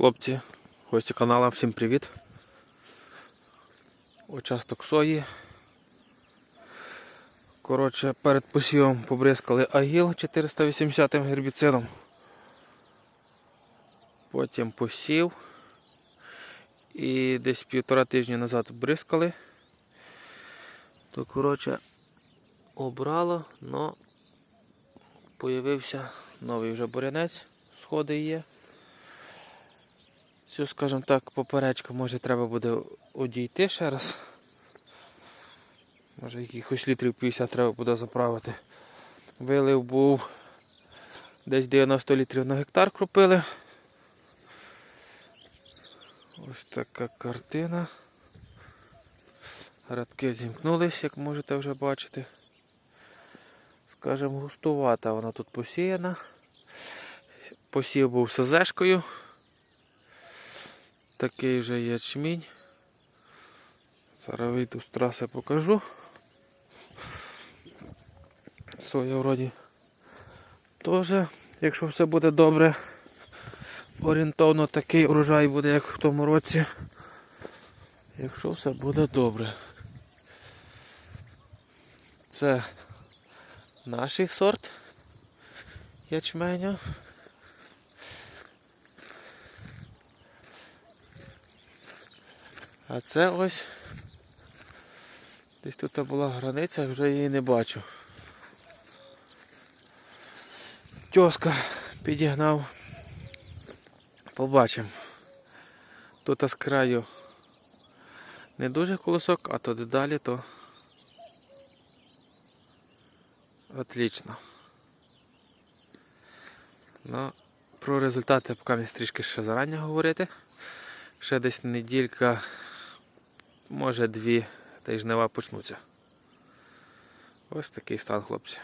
Хлопці, гості каналу, всім привіт. Участок сої. Коротше, перед посівом побризкали агіл 480 гербіцидом. Потім посів. І десь півтора тижні назад бризкали. То, коротше, обрало, но появився новий вже бурянець, сходи є. Цю, скажімо так, поперечку може треба буде одійти ще раз. Може якихось літрів 50 треба буде заправити. Вилив був десь 90 літрів на гектар кропили. Ось така картина. Радки зімкнулись, як можете вже бачити. Скажем, густувата вона тут посіяна. Посів був СЗшкою. Такий вже ячмінь. Зараз вийду з траси покажу. Соя вроді теж, якщо все буде добре, орієнтовно такий урожай буде, як в тому році. Якщо все буде добре. Це наш сорт ячменю. А це ось десь тут була границя, вже її не бачу. Тьоска підігнав. Побачимо. Тут з краю не дуже колосок, а то далі то отлично. Ну, про результати поки не трішки ще зарані говорити. Ще десь неділька, може дві, тижнева почнуться. Ось такий стан, хлопці.